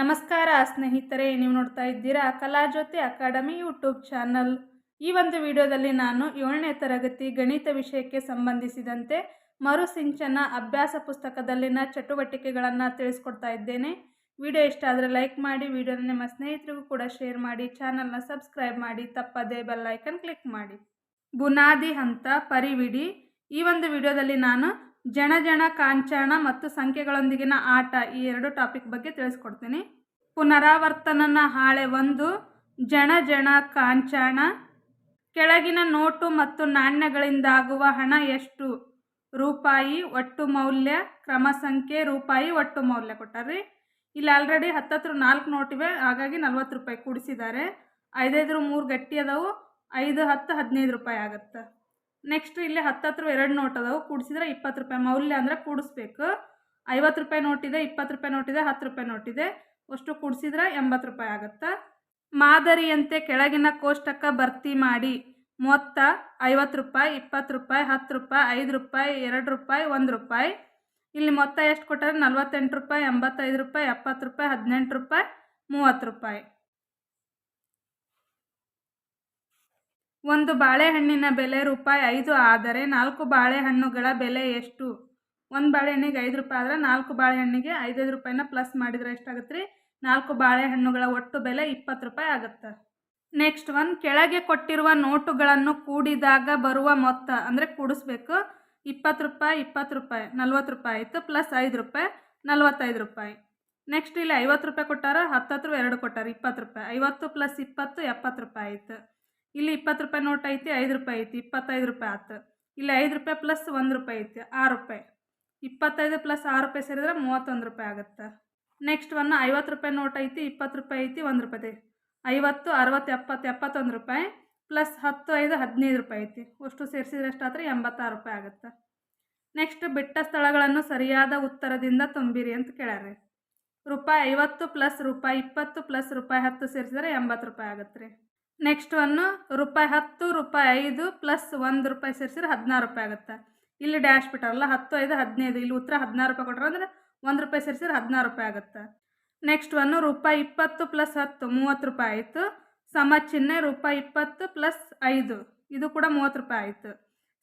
ನಮಸ್ಕಾರ ಸ್ನೇಹಿತರೆ, ನೀವು ನೋಡ್ತಾ ಇದ್ದೀರಾ ಕಲಾಜ್ಯೋತಿ ಅಕಾಡೆಮಿ ಯೂಟ್ಯೂಬ್ ಚಾನಲ್. ಈ ಒಂದು ವಿಡಿಯೋದಲ್ಲಿ ನಾನು ಏಳನೇ ತರಗತಿ ಗಣಿತ ವಿಷಯಕ್ಕೆ ಸಂಬಂಧಿಸಿದಂತೆ ಮರುಸಿಂಚನ ಅಭ್ಯಾಸ ಪುಸ್ತಕದಲ್ಲಿನ ಚಟುವಟಿಕೆಗಳನ್ನು ತಿಳಿಸ್ಕೊಡ್ತಾ ಇದ್ದೇನೆ. ವಿಡಿಯೋ ಇಷ್ಟ ಆದರೆ ಲೈಕ್ ಮಾಡಿ, ವಿಡಿಯೋನ ನಿಮ್ಮ ಸ್ನೇಹಿತರಿಗೂ ಕೂಡ ಶೇರ್ ಮಾಡಿ, ಚಾನಲ್ನ ಸಬ್ಸ್ಕ್ರೈಬ್ ಮಾಡಿ, ತಪ್ಪದೇ ಬೆಲ್ಲೈಕನ್ ಕ್ಲಿಕ್ ಮಾಡಿ. ಬುನಾದಿ ಹಂತ ಪರಿವಿಡಿ. ಈ ಒಂದು ವಿಡಿಯೋದಲ್ಲಿ ನಾನು ಜಣ ಜನ ಕಾಂಚಾಣ ಮತ್ತು ಸಂಖ್ಯೆಗಳೊಂದಿಗಿನ ಆಟ ಈ ಎರಡು ಟಾಪಿಕ್ ಬಗ್ಗೆ ತಿಳಿಸ್ಕೊಡ್ತೀನಿ. ಪುನರಾವರ್ತನನ ಹಾಳೆ ಒಂದು, ಜನ ಜನ ಕಾಂಚಾಣ ಕೆಳಗಿನ ನೋಟು ಮತ್ತು ನಾಣ್ಯಗಳಿಂದಾಗುವ ಹಣ ಎಷ್ಟು? ರೂಪಾಯಿ ಒಟ್ಟು ಮೌಲ್ಯ, ಕ್ರಮ ಸಂಖ್ಯೆ, ರೂಪಾಯಿ ಒಟ್ಟು ಮೌಲ್ಯ ಕೊಟ್ಟಾರ್ರಿ. ಇಲ್ಲಿ ಆಲ್ರೆಡಿ ಹತ್ತತ್ರ ನಾಲ್ಕು ನೋಟಿವೆ, ಹಾಗಾಗಿ ನಲ್ವತ್ತು ರೂಪಾಯಿ ಕೂಡಿಸಿದ್ದಾರೆ. ಐದೈದ್ರ ಮೂರು ಗಟ್ಟಿ ಅದಾವು, ಐದು ಹತ್ತು ಹದಿನೈದು ರೂಪಾಯಿ ಆಗುತ್ತೆ. ನೆಕ್ಸ್ಟ್ ಇಲ್ಲಿ ಹತ್ತತ್ರ ಎರಡು ನೋಟ್ ಅದಾವು. ಕೂಡಿಸಿದ್ರೆ ಇಪ್ಪತ್ತು ರೂಪಾಯಿ ಮೌಲ್ಯ ಅಂದರೆ ಕೂಡಿಸ್ಬೇಕು. ಐವತ್ತು ರೂಪಾಯಿ ನೋಟಿದೆ ಇಪ್ಪತ್ತು ರೂಪಾಯಿ ನೋಟಿದೆ ಹತ್ತು ರೂಪಾಯಿ ನೋಟಿದೆ ಅಷ್ಟು ಕೂಡಿಸಿದ್ರೆ ಎಂಬತ್ತು ರೂಪಾಯಿ ಆಗುತ್ತೆ? ಮಾದರಿಯಂತೆ ಕೆಳಗಿನ ಕೋಷ್ಟಕ ಭರ್ತಿ ಮಾಡಿ. ಮೊತ್ತ ಐವತ್ತು ರೂಪಾಯಿ, ಇಪ್ಪತ್ತು ರೂಪಾಯಿ, ಹತ್ತು ರೂಪಾಯಿ, ಐದು ರೂಪಾಯಿ, ಎರಡು ರೂಪಾಯಿ, ಒಂದು ರೂಪಾಯಿ. ಇಲ್ಲಿ ಮೊತ್ತ ಎಷ್ಟು ಕೊಟ್ಟರೆ? ನಲ್ವತ್ತೆಂಟು ರೂಪಾಯಿ, ಎಂಬತ್ತೈದು ರೂಪಾಯಿ, ಎಪ್ಪತ್ತು ರೂಪಾಯಿ, ಹದಿನೆಂಟು ರೂಪಾಯಿ, ಮೂವತ್ತು ರೂಪಾಯಿ. ಒಂದು ಬಾಳೆಹಣ್ಣಿನ ಬೆಲೆ ರೂಪಾಯಿ ಐದು ಆದರೆ ನಾಲ್ಕು ಬಾಳೆಹಣ್ಣುಗಳ ಬೆಲೆ ಎಷ್ಟು? ಒಂದು ಬಾಳೆಹಣ್ಣಿಗೆ ಐದು ರೂಪಾಯಿ ಆದರೆ ನಾಲ್ಕು ಬಾಳೆಹಣ್ಣಿಗೆ ಐದೈದು ರೂಪಾಯಿನ ಪ್ಲಸ್ ಮಾಡಿದರೆ ಎಷ್ಟಾಗುತ್ತೆ ರೀ ನಾಲ್ಕು ಬಾಳೆಹಣ್ಣುಗಳ ಒಟ್ಟು ಬೆಲೆ ಇಪ್ಪತ್ತು ರೂಪಾಯಿ ಆಗುತ್ತೆ. ನೆಕ್ಸ್ಟ್ ಒನ್ ಕೆಳಗೆ ಕೊಟ್ಟಿರುವ ನೋಟುಗಳನ್ನು ಕೂಡಿದಾಗ ಬರುವ ಮೊತ್ತ, ಅಂದರೆ ಕೂಡಿಸ್ಬೇಕು. ಇಪ್ಪತ್ತು ರೂಪಾಯಿ ಇಪ್ಪತ್ತು ರೂಪಾಯಿ, ನಲ್ವತ್ತು ರೂಪಾಯಿ ಆಯಿತು ಪ್ಲಸ್ ಐದು ರೂಪಾಯಿ, ನಲ್ವತ್ತೈದು ರೂಪಾಯಿ. ನೆಕ್ಸ್ಟ್ ಇಲ್ಲಿ ಐವತ್ತು ರೂಪಾಯಿ ಕೊಟ್ಟಾರ ಹತ್ತತ್ರ ಎರಡು ಕೊಟ್ಟಾರ, ಇಪ್ಪತ್ತು ರೂಪಾಯಿ. ಐವತ್ತು ಪ್ಲಸ್ ಇಪ್ಪತ್ತು, ಎಪ್ಪತ್ತು ರೂಪಾಯಿ ಆಯಿತು. ಇಲ್ಲಿ ಇಪ್ಪತ್ತು ರೂಪಾಯಿ ನೋಟ್ ಐತಿ, ಐದು ರೂಪಾಯಿ ಐತಿ, ಇಪ್ಪತ್ತೈದು ರೂಪಾಯಿ ಆಯ್ತು ಇಲ್ಲಿ ಐದು ರೂಪಾಯಿ ಪ್ಲಸ್ ಒಂದು ರೂಪಾಯಿ ಐತಿ, ಆರು ರೂಪಾಯಿ. ಇಪ್ಪತ್ತೈದು ಪ್ಲಸ್ ಆರು ರೂಪಾಯಿ ಸೇರಿದ್ರೆ ಮೂವತ್ತೊಂದು ರೂಪಾಯಿ ಆಗುತ್ತೆ. ನೆಕ್ಸ್ಟ್ ಒನ್ ಐವತ್ತು ರೂಪಾಯಿ ನೋಟ್ ಐತಿ, ಇಪ್ಪತ್ತು ರೂಪಾಯಿ ಐತಿ, ಒಂದು ರೂಪಾಯಿ ಐವತ್ತು, ಅರವತ್ತು, ಎಪ್ಪತ್ತು, ಎಪ್ಪತ್ತೊಂದು ರೂಪಾಯಿ ಪ್ಲಸ್ ಹತ್ತು, ಐದು, ಹದಿನೈದು ರೂಪಾಯಿ ಐತಿ. ಅಷ್ಟು ಸೇರಿಸಿದ್ರೆ ಎಷ್ಟಾದರೆ ಎಂಬತ್ತಾರು ರೂಪಾಯಿ ಆಗುತ್ತೆ. ನೆಕ್ಸ್ಟ್ ಬಿಟ್ಟ ಸ್ಥಳಗಳನ್ನು ಸರಿಯಾದ ಉತ್ತರದಿಂದ ತುಂಬಿರಿ ಅಂತ ಕೇಳಾರೆ ರೂಪಾಯಿ ಐವತ್ತು ಪ್ಲಸ್ ರೂಪಾಯಿ ಇಪ್ಪತ್ತು ಪ್ಲಸ್ ರೂಪಾಯಿ ಹತ್ತು ಸೇರಿಸಿದ್ರೆ ಎಂಬತ್ತು ರೂಪಾಯಿ ಆಗುತ್ತೆ ರೀ. ನೆಕ್ಸ್ಟ್ ಒನ್ನು ರೂಪಾಯಿ ಹತ್ತು, ರೂಪಾಯಿ ಐದು ಪ್ಲಸ್ ಒಂದು ರೂಪಾಯಿ ಸೇರಿಸಿದ್ರೆ ಹದಿನಾರು ರೂಪಾಯಿ ಆಗುತ್ತೆ. ಇಲ್ಲಿ ಡ್ಯಾಶ್ ಬಿಟ್ಟಾರಲ್ಲ ಹತ್ತು, ಐದು, ಹದಿನೈದು, ಇಲ್ಲಿ ಉತ್ತರ ಹದಿನಾರು ರೂಪಾಯಿ ಕೊಟ್ಟರೆ ಅಂದರೆ ಒಂದು ರೂಪಾಯಿ ಸೇರಿಸಿದ್ರೆ ಹದಿನಾರು ರೂಪಾಯಿ ಆಗುತ್ತೆ. ನೆಕ್ಸ್ಟ್ ಒನ್ನು ರೂಪಾಯಿ ಇಪ್ಪತ್ತು ಪ್ಲಸ್ ಹತ್ತು, ಮೂವತ್ತು ರೂಪಾಯಿ ಆಯಿತು. ಸಮ ಚಿಹ್ನೆ ರೂಪಾಯಿ ಇಪ್ಪತ್ತು ಪ್ಲಸ್ ಐದು, ಇದು ಕೂಡ ಮೂವತ್ತು ರೂಪಾಯಿ ಆಯಿತು.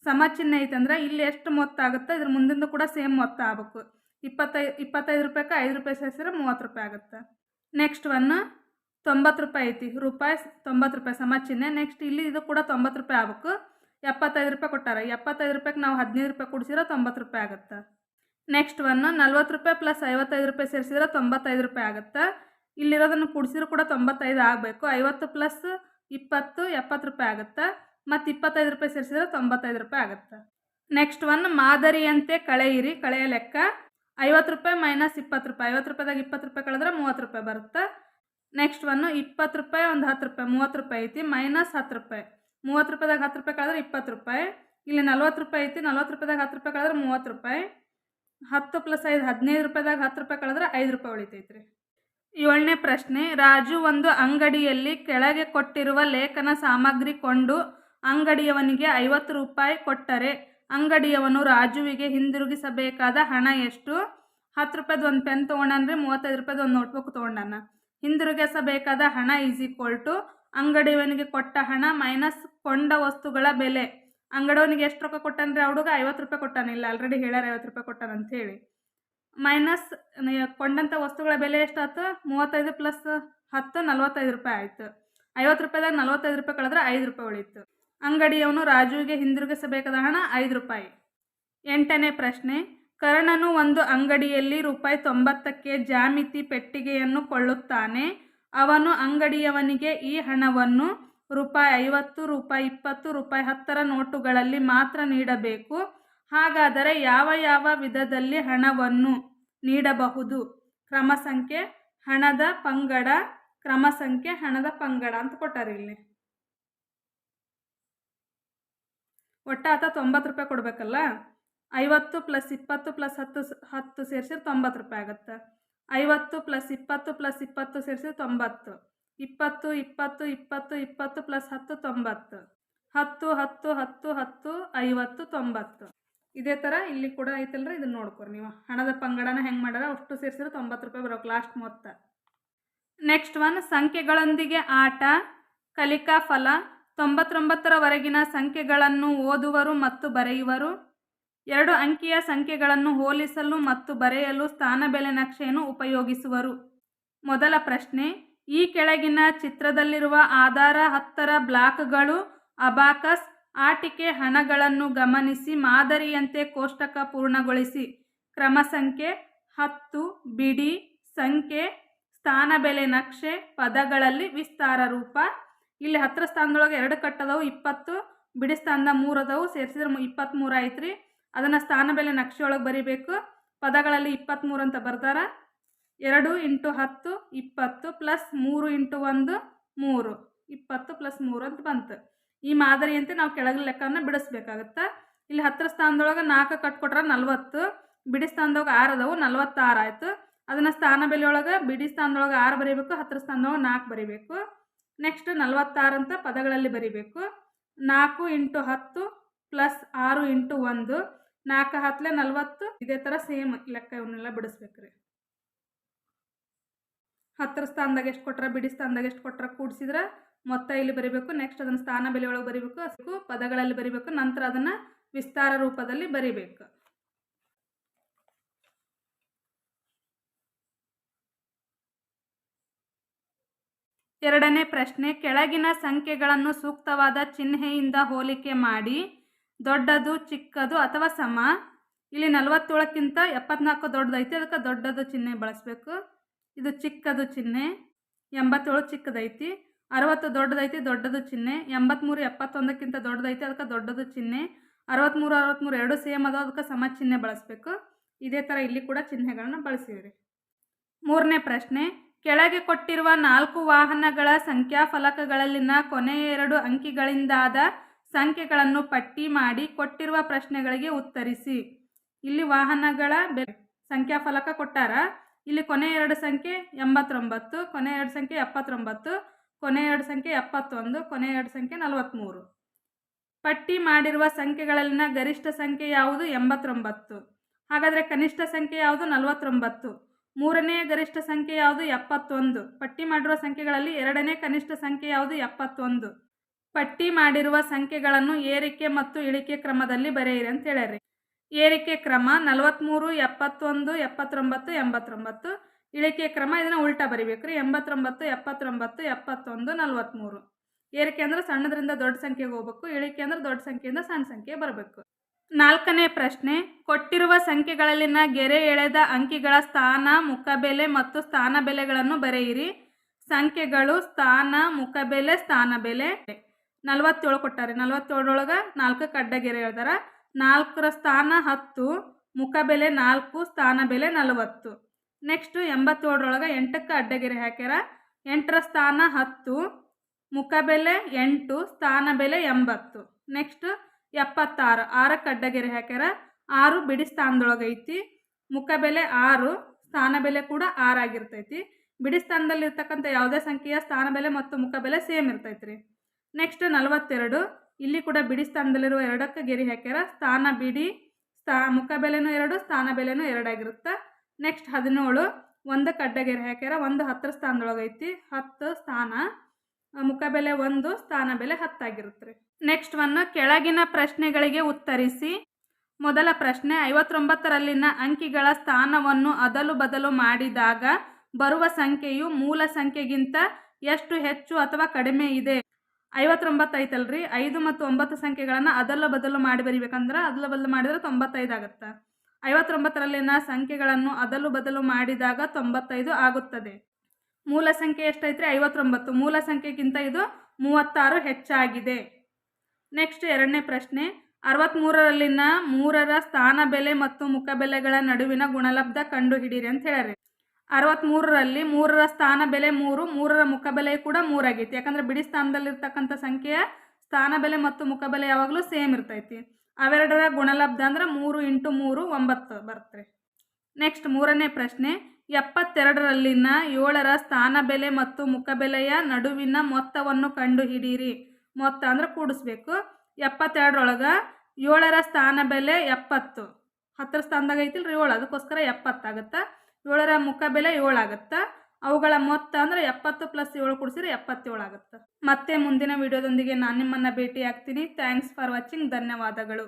ಸಮ ಚಿಹ್ನೆ ಐತಂದ್ರೆ ಇಲ್ಲಿ ಎಷ್ಟು ಮೊತ್ತ ಆಗುತ್ತೆ, ಇದ್ರ ಮುಂದಿಂದ ಕೂಡ ಸೇಮ್ ಮೊತ್ತ ಆಗಬೇಕು. ಇಪ್ಪತ್ತೈದು ಇಪ್ಪತ್ತೈದು ರೂಪಾಯಿಗೆ ಐದು ರೂಪಾಯಿ ಸೇರಿಸಿದ್ರೆ ಮೂವತ್ತು ರೂಪಾಯಿ ಆಗುತ್ತೆ. ನೆಕ್ಸ್ಟ್ ಒನ್ನು ತೊಂಬತ್ತು ರೂಪಾಯಿ ಐತಿ. ರೂಪಾಯಿ ತೊಂಬತ್ತು ರೂಪಾಯಿ ಸಮ ಚಿಹ್ನೆ ನೆಕ್ಸ್ಟ್ ಇಲ್ಲಿ ಇದು ಕೂಡ ತೊಂಬತ್ತು ರೂಪಾಯಿ ಆಗಬೇಕು. ಎಪ್ಪತ್ತೈದು ರೂಪಾಯಿ ಕೊಟ್ಟಾರ. ಎಪ್ಪತ್ತೈದು ರೂಪಾಯಿಗೆ ನಾವು ಹದಿನೈದು ರೂಪಾಯಿ ಕೊಡಿಸಿದ್ರೆ ತೊಂಬತ್ತು ರೂಪಾಯಿ ಆಗುತ್ತೆ. ನೆಕ್ಸ್ಟ್ ಒನ್ನು ನಲ್ವತ್ತು ರೂಪಾಯಿ ಪ್ಲಸ್ ಐವತ್ತೈದು ರೂಪಾಯಿ ಸೇರಿಸಿದ್ರೆ ತೊಂಬತ್ತೈದು ರೂಪಾಯಿ ಆಗುತ್ತೆ. ಇಲ್ಲಿರೋದನ್ನು ಕೂಡಿಸಿದ್ರು ಕೂಡ ತೊಂಬತ್ತೈದು ಆಗಬೇಕು. ಐವತ್ತು ಪ್ಲಸ್ ಇಪ್ಪತ್ತು, ಎಪ್ಪತ್ತು ರೂಪಾಯಿ ಆಗುತ್ತೆ. ಮತ್ತು ಇಪ್ಪತ್ತೈದು ರೂಪಾಯಿ ಸೇರಿಸಿದ್ರೆ ತೊಂಬತ್ತೈದು ರೂಪಾಯಿ ಆಗುತ್ತೆ. ನೆಕ್ಸ್ಟ್ ಒನ್ ಮಾದರಿಯಂತೆ ಕಳೆಯಿರಿ. ಕಳೆಯ ಲೆಕ್ಕ. ಐವತ್ತು ರೂಪಾಯಿ ಮೈನಸ್ ಇಪ್ಪತ್ತು ರೂಪಾಯಿ. ಐವತ್ತು ರೂಪಾಯಿದಾಗ ಇಪ್ಪತ್ತು ರೂಪಾಯಿ ಕಳೆದ್ರೆ ಮೂವತ್ತು ರೂಪಾಯಿ ಬರುತ್ತೆ? ನೆಕ್ಸ್ಟ್ ಒನ್ನು ಇಪ್ಪತ್ತು ರೂಪಾಯಿ, ಒಂದು ಹತ್ತು ರೂಪಾಯಿ, ಮೂವತ್ತು ರೂಪಾಯಿ ಐತಿ ಮೈನಸ್ ಹತ್ತು ರೂಪಾಯಿ. ಮೂವತ್ತು ರೂಪಾಯಿದಾಗ ಹತ್ತು ರೂಪಾಯಿ ಕಳೆದ್ರೆ ಇಪ್ಪತ್ತು ರೂಪಾಯಿ. ಇಲ್ಲಿ ನಲ್ವತ್ತು ರೂಪಾಯಿ ಐತಿ, ನಲ್ವತ್ತು ರೂಪಾಯಿದಾಗ ಹತ್ತು ರೂಪಾಯಿ ಕಳೆದ್ರೆ ಮೂವತ್ತು ರೂಪಾಯಿ. ಹತ್ತು ಪ್ಲಸ್ ಐದು, ಹದಿನೈದು ರೂಪಾಯಿದಾಗ ಹತ್ತು ರೂಪಾಯಿ ಕಳೆದ್ರೆ ಐದು ರೂಪಾಯಿ ಉಳಿತೈತೆ ರೀ ಏಳನೇ ಪ್ರಶ್ನೆ, ರಾಜು ಒಂದು ಅಂಗಡಿಯಲ್ಲಿ ಕೆಳಗೆ ಕೊಟ್ಟಿರುವ ಲೇಖನ ಸಾಮಗ್ರಿ ಕೊಂಡು ಅಂಗಡಿಯವನಿಗೆ ಐವತ್ತು ರೂಪಾಯಿ ಕೊಟ್ಟರೆ, ಅಂಗಡಿಯವನು ರಾಜುವಿಗೆ ಹಿಂದಿರುಗಿಸಬೇಕಾದ ಹಣ ಎಷ್ಟು? ಹತ್ತು ರೂಪಾಯ್ದು ಒಂದು ಪೆನ್ ತೊಗೊಂಡನ್ರಿ, ಮೂವತ್ತೈದು ರೂಪಾಯ್ದು ಒಂದು ನೋಟ್ಬುಕ್ ತೊಗೊಂಡಾನ. ಹಿಂದಿರುಗಿಸಬೇಕಾದ ಹಣ ಈಸ್ ಈಕ್ವಲ್ ಟು ಅಂಗಡಿಯವನಿಗೆ ಕೊಟ್ಟ ಹಣ ಮೈನಸ್ ಕೊಂಡ ವಸ್ತುಗಳ ಬೆಲೆ. ಅಂಗಡಿಯವನಿಗೆ ಎಷ್ಟು ರೊಕ್ಕ ಕೊಟ್ಟಾನ್ರಿ ಹುಡುಗ ಐವತ್ತು ರೂಪಾಯಿ ಕೊಟ್ಟಾನ. ಇಲ್ಲ ಆಲ್ರೆಡಿ ಹೇಳ್ಯಾರ ಐವತ್ತು ರೂಪಾಯಿ ಕೊಟ್ಟಾನ ಅಂಥೇಳಿ ಮೈನಸ್ ಕೊಂಡಂಥ ವಸ್ತುಗಳ ಬೆಲೆ ಎಷ್ಟಾಯ್ತು ಮೂವತ್ತೈದು ಪ್ಲಸ್ ಹತ್ತು, ನಲ್ವತ್ತೈದು ರೂಪಾಯಿ ಆಯಿತು. ಐವತ್ತು ರೂಪಾಯಿದಾಗ ನಲ್ವತ್ತೈದು ರೂಪಾಯಿ ಕಳೆದ್ರೆ ಐದು ರೂಪಾಯಿ ಉಳಿತು. ಅಂಗಡಿಯವನು ರಾಜುವಿಗೆ ಹಿಂದಿರುಗಿಸಬೇಕಾದ ಹಣ ಐದು ರೂಪಾಯಿ. ಎಂಟನೇ ಪ್ರಶ್ನೆ ಕರ್ಣನು ಒಂದು ಅಂಗಡಿಯಲ್ಲಿ ರೂಪಾಯಿ ತೊಂಬತ್ತಕ್ಕೆ ಜ್ಯಾಮಿತಿ ಪೆಟ್ಟಿಗೆಯನ್ನು ಕೊಳ್ಳುತ್ತಾನೆ. ಅವನು ಅಂಗಡಿಯವನಿಗೆ ಈ ಹಣವನ್ನು ರೂಪಾಯಿ ಐವತ್ತು, ರೂಪಾಯಿ ಇಪ್ಪತ್ತು, ರೂಪಾಯಿ ಹತ್ತರ ನೋಟುಗಳಲ್ಲಿ ಮಾತ್ರ ನೀಡಬೇಕು. ಹಾಗಾದರೆ ಯಾವ ಯಾವ ವಿಧದಲ್ಲಿ ಹಣವನ್ನು ನೀಡಬಹುದು? ಕ್ರಮ ಸಂಖ್ಯೆ ಹಣದ ಪಂಗಡ ಕ್ರಮ ಸಂಖ್ಯೆ ಹಣದ ಪಂಗಡ ಅಂತ ಕೊಟ್ಟಾರೆ ಇಲ್ಲಿ. ಒಟ್ಟ ಆತ ತೊಂಬತ್ತು ರೂಪಾಯಿ ಕೊಡಬೇಕಲ್ಲ? ಐವತ್ತು ಪ್ಲಸ್ ಇಪ್ಪತ್ತು ಪ್ಲಸ್ ಹತ್ತು ಹತ್ತು ಸೇರಿಸಿದ್ರೆ ತೊಂಬತ್ತು ರೂಪಾಯಿ ಆಗುತ್ತೆ. ಐವತ್ತು ಪ್ಲಸ್ ಇಪ್ಪತ್ತು ಪ್ಲಸ್ ಇಪ್ಪತ್ತು ಸೇರಿಸಿದ್ರೆ ತೊಂಬತ್ತು. ಇಪ್ಪತ್ತು ಇಪ್ಪತ್ತು ಇಪ್ಪತ್ತು ಇಪ್ಪತ್ತು ಪ್ಲಸ್ ಹತ್ತು ತೊಂಬತ್ತು. ಹತ್ತು ಹತ್ತು ಹತ್ತು ಹತ್ತು, ಐವತ್ತು, ತೊಂಬತ್ತು. ಇದೇ ಥರ ಇಲ್ಲಿ ಕೂಡ ಐತಲ್ರಿ, ಇದನ್ನ ನೋಡ್ಕೊರಿ ನೀವು. ಹಣದ ಪಂಗಡನ ಹೆಂಗೆ ಮಾಡ್ಯಾರ, ಅಷ್ಟು ಸೇರಿಸಿದ್ರೆ ತೊಂಬತ್ತು ರೂಪಾಯಿ ಬರೋಕೆ ಲಾಸ್ಟ್ ಮೊತ್ತ. ನೆಕ್ಸ್ಟ್ ಒನ್ ಸಂಖ್ಯೆಗಳೊಂದಿಗೆ ಆಟ, ಕಲಿಕಾ ಫಲ. ತೊಂಬತ್ತೊಂಬತ್ತರವರೆಗಿನ ಸಂಖ್ಯೆಗಳನ್ನು ಓದುವರು ಮತ್ತು ಬರೆಯುವರು. ಎರಡು ಅಂಕಿಯ ಸಂಖ್ಯೆಗಳನ್ನು ಹೋಲಿಸಲು ಮತ್ತು ಬರೆಯಲು ಸ್ಥಾನಬೆಲೆ ನಕ್ಷೆಯನ್ನು ಉಪಯೋಗಿಸುವರು. ಮೊದಲ ಪ್ರಶ್ನೆ, ಈ ಕೆಳಗಿನ ಚಿತ್ರದಲ್ಲಿರುವ ಆಧಾರ ಹತ್ತರ ಬ್ಲಾಕ್ಗಳು ಅಬಾಕಸ್, ಆಟಿಕೆ ಹಣಗಳನ್ನು ಗಮನಿಸಿ ಮಾದರಿಯಂತೆ ಕೋಷ್ಟಕ ಪೂರ್ಣಗೊಳಿಸಿ. ಕ್ರಮ ಸಂಖ್ಯೆ, ಹತ್ತು, ಬಿಡಿ, ಸಂಖ್ಯೆ ಸ್ಥಾನಬೆಲೆ ನಕ್ಷೆ, ಪದಗಳಲ್ಲಿ ವಿಸ್ತಾರ ರೂಪ. ಇಲ್ಲಿ ಹತ್ತರ ಸ್ಥಾನದೊಳಗೆ ಎರಡು ಕಟ್ಟದವು, ಇಪ್ಪತ್ತು, ಬಿಡಿ ಸ್ಥಾನದ ಮೂರು ಅದಾವು ಸೇರಿಸಿದ್ರೆ ಇಪ್ಪತ್ತ್ಮೂರು ಐತ್ರಿ ಅದನ್ನು ನಕ್ಷೆ ಒಳಗೆ ಬರಿಬೇಕು. ಪದಗಳಲ್ಲಿ ಇಪ್ಪತ್ತ್ಮೂರು ಅಂತ ಬರ್ದಾರ. ಎರಡು ಇಂಟು ಹತ್ತು, ಇಪ್ಪತ್ತು ಪ್ಲಸ್ ಮೂರು ಇಂಟು ಒಂದು, ಮೂರು. ಇಪ್ಪತ್ತು ಪ್ಲಸ್ ಮೂರು ಅಂತ ಬಂತು. ಈ ಮಾದರಿಯಂತೆ ನಾವು ಕೆಳಗಿನ ಲೆಕ್ಕವನ್ನು ಬಿಡಿಸ್ಬೇಕಾಗತ್ತೆ? ಇಲ್ಲಿ ಹತ್ತರ ಸ್ಥಾನದೊಳಗೆ ನಾಲ್ಕು ಕಟ್ಕೊಟ್ರೆ ನಲ್ವತ್ತು, ಬಿಡಿ ಸ್ಥಾನದೊಳಗೆ ಆರು ಅದಾವು, ನಲ್ವತ್ತಾರು ಆಯಿತು. ಅದನ್ನು ಸ್ಥಾನ ಬೆಲೆಯೊಳಗೆ ಬಿಡಿ ಸ್ಥಾನದೊಳಗೆ ಆರು ಬರೀಬೇಕು ಹತ್ತಿರ ಸ್ಥಾನದೊಳಗೆ ನಾಲ್ಕು ಬರೀಬೇಕು. ನೆಕ್ಸ್ಟ್ ನಲ್ವತ್ತಾರು ಅಂತ ಪದಗಳಲ್ಲಿ ಬರೀಬೇಕು. ನಾಲ್ಕು ಇಂಟು ಹತ್ತು ಪ್ಲಸ್ ಆರು ಇಂಟು ಒಂದು, ನಾಲ್ಕು ಹತ್ತಲೆ ನಲ್ವತ್ತು, ಇದೇ ಥರ ಸೇಮ್ ಲೆಕ್ಕ ಇವನ್ನೆಲ್ಲ ಬಿಡಿಸ್ಬೇಕ್ರಿ ಹತ್ತರ ಸ್ಥಾನದಾಗ ಎಷ್ಟು ಕೊಟ್ರೆ, ಬಿಡಿ ಸ್ಥಾನದಾಗ ಎಷ್ಟು ಕೊಟ್ರೆ ಕೂಡಿಸಿದ್ರೆ ಮೊತ್ತ ಇಲ್ಲಿ ಬರೀಬೇಕು ನೆಕ್ಸ್ಟ್ ಅದನ್ನು ಸ್ಥಾನ ಬೆಲೆ ಒಳಗೆ ಬರೀಬೇಕು ಅದಕ್ಕೂ ಪದಗಳಲ್ಲಿ ಬರೀಬೇಕು, ನಂತರ ಅದನ್ನು ವಿಸ್ತಾರ ರೂಪದಲ್ಲಿ ಬರೀಬೇಕು. ಎರಡನೇ ಪ್ರಶ್ನೆ, ಕೆಳಗಿನ ಸಂಖ್ಯೆಗಳನ್ನು ಸೂಕ್ತವಾದ ಚಿಹ್ನೆಯಿಂದ ಹೋಲಿಕೆ ಮಾಡಿ. ದೊಡ್ಡದು, ಚಿಕ್ಕದು ಅಥವಾ ಸಮ? ಇಲ್ಲಿ ನಲವತ್ತೇಳಕ್ಕಿಂತ ಎಪ್ಪತ್ನಾಲ್ಕು ದೊಡ್ಡದೈತೆ, ಅದಕ್ಕೆ ದೊಡ್ಡದು ಚಿಹ್ನೆ ಬಳಸಬೇಕು. ಇದು ಚಿಕ್ಕದು ಚಿಹ್ನೆ, ಎಂಬತ್ತೇಳು ಚಿಕ್ಕದೈತಿ. ಅರವತ್ತು ದೊಡ್ಡದೈತಿ, ದೊಡ್ಡದು ಚಿಹ್ನೆ. ಎಂಬತ್ತ್ಮೂರು ಎಪ್ಪತ್ತೊಂದಕ್ಕಿಂತ ದೊಡ್ಡದೈತಿ, ಅದಕ್ಕೆ ದೊಡ್ಡದು ಚಿಹ್ನೆ. ಅರವತ್ತ್ಮೂರು ಅರವತ್ತ್ಮೂರು ಎರಡು ಸೇಮ್ ಅದಾವ, ಅದಕ್ಕೆ ಸಮ ಚಿಹ್ನೆ ಬಳಸಬೇಕು. ಇದೇ ಥರ ಇಲ್ಲಿ ಕೂಡ ಚಿಹ್ನೆಗಳನ್ನ ಬಳಸಿವ್ರಿ ಮೂರನೇ ಪ್ರಶ್ನೆ, ಕೆಳಗೆ ಕೊಟ್ಟಿರುವ ನಾಲ್ಕು ವಾಹನಗಳ ಸಂಖ್ಯಾಫಲಕಗಳಲ್ಲಿನ ಕೊನೆಯ ಎರಡು ಅಂಕಿಗಳಿಂದಾದ ಸಂಖ್ಯೆಗಳನ್ನು ಪಟ್ಟಿ ಮಾಡಿ ಕೊಟ್ಟಿರುವ ಪ್ರಶ್ನೆಗಳಿಗೆ ಉತ್ತರಿಸಿ. ಇಲ್ಲಿ ವಾಹನಗಳ ಬೆ, ಸಂಖ್ಯಾಫಲಕ ಕೊಟ್ಟಾರ? ಇಲ್ಲಿ ಕೊನೆ ಎರಡು ಸಂಖ್ಯೆ ಎಂಬತ್ತೊಂಬತ್ತು, ಕೊನೆ ಎರಡು ಸಂಖ್ಯೆ ಎಪ್ಪತ್ತೊಂಬತ್ತು, ಕೊನೆ ಎರಡು ಸಂಖ್ಯೆ ಎಪ್ಪತ್ತೊಂದು, ಕೊನೆ ಎರಡು ಸಂಖ್ಯೆ ನಲವತ್ತ್ಮೂರು ಪಟ್ಟಿ ಮಾಡಿರುವ ಸಂಖ್ಯೆಗಳಲ್ಲಿನ ಗರಿಷ್ಠ ಸಂಖ್ಯೆ ಯಾವುದು? ಎಂಬತ್ತೊಂಬತ್ತು. ಹಾಗಾದರೆ ಕನಿಷ್ಠ ಸಂಖ್ಯೆ ಯಾವುದು? ನಲವತ್ತೊಂಬತ್ತು. ಮೂರನೇ ಗರಿಷ್ಠ ಸಂಖ್ಯೆ ಯಾವುದು? ಎಪ್ಪತ್ತೊಂದು. ಪಟ್ಟಿ ಮಾಡಿರುವ ಸಂಖ್ಯೆಗಳಲ್ಲಿ ಎರಡನೇ ಕನಿಷ್ಠ ಸಂಖ್ಯೆ ಯಾವುದು? ಎಪ್ಪತ್ತೊಂದು. ಪಟ್ಟಿ ಮಾಡಿರುವ ಸಂಖ್ಯೆಗಳನ್ನು ಏರಿಕೆ ಮತ್ತು ಇಳಿಕೆ ಕ್ರಮದಲ್ಲಿ ಬರೆಯಿರಿ ಅಂತ ಹೇಳ್ಯಾರಿ ಏರಿಕೆ ಕ್ರಮ ನಲವತ್ತ್ಮೂರು ಎಪ್ಪತ್ತೊಂದು, ಎಪ್ಪತ್ತೊಂಬತ್ತು, ಎಂಬತ್ತೊಂಬತ್ತು. ಇಳಿಕೆ ಕ್ರಮ ಇದನ್ನು ಉಲ್ಟಾ ಬರಿಬೇಕು ರೀ ಎಂಬತ್ತೊಂಬತ್ತು, ಎಪ್ಪತ್ತೊಂಬತ್ತು, ಎಪ್ಪತ್ತೊಂದು ನಲವತ್ತ್ಮೂರು ಏರಿಕೆ ಅಂದ್ರೆ ಸಣ್ಣದರಿಂದ ದೊಡ್ಡ ಸಂಖ್ಯೆಗೆ ಹೋಗ್ಬೇಕು. ಇಳಿಕೆ ಅಂದ್ರೆ ದೊಡ್ಡ ಸಂಖ್ಯೆಯಿಂದ ಸಣ್ಣ ಸಂಖ್ಯೆ ಬರಬೇಕು. ನಾಲ್ಕನೇ ಪ್ರಶ್ನೆ, ಕೊಟ್ಟಿರುವ ಸಂಖ್ಯೆಗಳಲ್ಲಿನ ಗೆರೆ ಎಳೆದ ಅಂಕಿಗಳ ಸ್ಥಾನ, ಮುಖಬೆಲೆ ಮತ್ತು ಸ್ಥಾನ ಬೆಲೆಗಳನ್ನು ಬರೆಯಿರಿ. ಸಂಖ್ಯೆಗಳು ಸ್ಥಾನ, ಮುಖಬೆಲೆ ಸ್ಥಾನ ಬೆಲೆ ನಲವತ್ತೇಳು ಕೊಟ್ಟಾರೆ. ನಲವತ್ತೇಳರೊಳಗೆ ನಾಲ್ಕು ಕಡ್ಡಗೆರೆ ಗೆರೆ ಎಳ್ದಾರ ನಾಲ್ಕರ ಸ್ಥಾನ ಹತ್ತು, ಮುಖ ಬೆಲೆ ನಾಲ್ಕು, ಸ್ಥಾನ ಬೆಲೆ ನಲವತ್ತು. ನೆಕ್ಸ್ಟು ಎಂಬತ್ತೇಳರೊಳಗೆ ಎಂಟಕ್ಕೆ ಅಡ್ಡಗೆರೆ ಹಾಕ್ಯಾರ. ಎಂಟರ ಸ್ಥಾನ ಹತ್ತು ಮುಖಬೆಲೆ ಎಂಟು, ಸ್ಥಾನ ಬೆಲೆ ಎಂಬತ್ತು. ನೆಕ್ಸ್ಟ್ ಎಪ್ಪತ್ತಾರು ಆರಕ್ಕೆ ಅಡ್ಡಗೆರೆ ಹಾಕ್ಯಾರ. ಆರು ಬಿಡಿ ಸ್ಥಾನದೊಳಗೈತಿ ಮುಖ ಬೆಲೆ ಆರು, ಸ್ಥಾನ ಬೆಲೆ ಕೂಡ ಆರಾಗಿರ್ತೈತಿ ಬಿಡಿ ಸ್ಥಾನದಲ್ಲಿರ್ತಕ್ಕಂಥ ಯಾವುದೇ ಸಂಖ್ಯೆಯ ಸ್ಥಾನ ಬೆಲೆ ಮತ್ತು ಮುಖ ಬೆಲೆ ಸೇಮ್ ಇರ್ತೈತಿ ರೀ ನೆಕ್ಸ್ಟ್ ನಲವತ್ತೆರಡು. ಇಲ್ಲಿ ಕೂಡ ಬಿಡಿ ಸ್ಥಾನದಲ್ಲಿರುವ ಎರಡಕ್ಕೆ ಗೆರೆ ಹಾಕ್ಯಾರ. ಸ್ಥಾನ ಬಿಡಿ, ಸ್ಥಾ ಮುಖಬೆಲೆನೂ ಎರಡು, ಸ್ಥಾನ ಬೆಲೆನೂ ಎರಡಾಗಿರುತ್ತೆ. ನೆಕ್ಸ್ಟ್ ಹದಿನೇಳು. ಒಂದು ಕಡ್ಡ ಗೆರೆ ಹಾಕ್ಯಾರ. ಒಂದು ಹತ್ತರ ಸ್ಥಾನದೊಳಗೈತಿ. ಹತ್ತು ಸ್ಥಾನ. ಮುಖಬೆಲೆ ಒಂದು, ಸ್ಥಾನ ಬೆಲೆ ಹತ್ತಾಗಿರುತ್ತೆ ನೆಕ್ಸ್ಟ್ ಒನ್ ಕೆಳಗಿನ ಪ್ರಶ್ನೆಗಳಿಗೆ ಉತ್ತರಿಸಿ. ಮೊದಲ ಪ್ರಶ್ನೆ, ಐವತ್ತೊಂಬತ್ತರಲ್ಲಿನ ಅಂಕಿಗಳ ಸ್ಥಾನವನ್ನು ಅದಲು ಬದಲು ಮಾಡಿದಾಗ ಬರುವ ಸಂಖ್ಯೆಯು ಮೂಲ ಸಂಖ್ಯೆಗಿಂತ ಎಷ್ಟು ಹೆಚ್ಚು ಅಥವಾ ಕಡಿಮೆ ಇದೆ? ಐವತ್ತೊಂಬತ್ತು ಐತಲ್ರಿ? ಐದು ಮತ್ತು ಒಂಬತ್ತು ಸಂಖ್ಯೆಗಳನ್ನು ಅದಲ್ಲ ಬದಲು ಮಾಡಿ ಬರಿಬೇಕಂದ್ರೆ ಅದಲು ಬದಲು ಮಾಡಿದರೆ ತೊಂಬತ್ತೈದು ಆಗುತ್ತೆ? ಐವತ್ತೊಂಬತ್ತರಲ್ಲಿನ ಸಂಖ್ಯೆಗಳನ್ನು ಅದಲು ಬದಲು ಮಾಡಿದಾಗ ತೊಂಬತ್ತೈದು ಆಗುತ್ತದೆ. ಮೂಲ ಸಂಖ್ಯೆ ಎಷ್ಟೈತ್ರಿ? ಐವತ್ತೊಂಬತ್ತು. ಮೂಲ ಸಂಖ್ಯೆಗಿಂತ ಇದು ಮೂವತ್ತಾರು ಹೆಚ್ಚಾಗಿದೆ. ನೆಕ್ಸ್ಟ್ ಎರಡನೇ ಪ್ರಶ್ನೆ. ಅರವತ್ತ್ಮೂರರಲ್ಲಿನ ಮೂರರ ಸ್ಥಾನ ಬೆಲೆ ಮತ್ತು ಮುಖಬೆಲೆಗಳ ನಡುವಿನ ಗುಣಲಬ್ಧ ಕಂಡುಹಿಡಿಯಿರಿ ಅಂತ ಹೇಳ್ಯಾರಿ ಅರವತ್ತ್ಮೂರರಲ್ಲಿ ಮೂರರ ಸ್ಥಾನ ಬೆಲೆ ಮೂರು, ಮೂರರ ಮುಖಬೆಲೆ ಕೂಡ ಮೂರಾಗೈತಿ. ಯಾಕಂದ್ರೆ ಬಿಡಿ ಸ್ಥಾನದಲ್ಲಿರ್ತಕ್ಕಂಥ ಸಂಖ್ಯೆಯ ಸ್ಥಾನ ಬೆಲೆ ಮತ್ತು ಮುಖಬೆಲೆ ಯಾವಾಗಲೂ ಸೇಮ್ ಇರ್ತೈತಿ. ಅವೆರಡರ ಗುಣಲಬ್ಧ ಅಂದ್ರೆ ಮೂರು ಇಂಟು ಮೂರು, ಒಂಬತ್ತು ಬರುತ್ತೆ ನೆಕ್ಸ್ಟ್ ಮೂರನೇ ಪ್ರಶ್ನೆ, ಎಪ್ಪತ್ತೆರಡರಲ್ಲಿನ ಏಳರ ಸ್ಥಾನ ಬೆಲೆ ಮತ್ತು ಮುಖಬೆಲೆಯ ನಡುವಿನ ಮೊತ್ತವನ್ನು ಕಂಡುಹಿಡಿಯಿರಿ. ಮೊತ್ತ ಅಂದ್ರೆ ಕೂಡಿಸ್ಬೇಕು. ಎಪ್ಪತ್ತೆರಡರೊಳಗೆ ಏಳರ ಸ್ಥಾನ ಬೆಲೆ ಎಪ್ಪತ್ತು. ಹತ್ತರ ಸ್ಥಾನದಾಗ ಐತಿಲ್ರಿ ಏಳು, ಅದಕ್ಕೋಸ್ಕರ ಎಪ್ಪತ್ತಾಗತ್ತೆ ಏಳರ ಮುಖ ಬೆಲೆ ಏಳಾಗತ್ತೆ. ಅವುಗಳ ಮೊತ್ತ ಅಂದರೆ ಎಪ್ಪತ್ತು ಪ್ಲಸ್ ಏಳು ಕೊಡಿಸಿದ್ರೆ ಎಪ್ಪತ್ತೇಳು ಆಗುತ್ತೆ. ಮತ್ತೆ ಮುಂದಿನ ವಿಡಿಯೋದೊಂದಿಗೆ ನಾನು ನಿಮ್ಮನ್ನು ಭೇಟಿ ಆಗ್ತೀನಿ ಥ್ಯಾಂಕ್ಸ್ ಫಾರ್ ವಾಚಿಂಗ್ ಧನ್ಯವಾದಗಳು.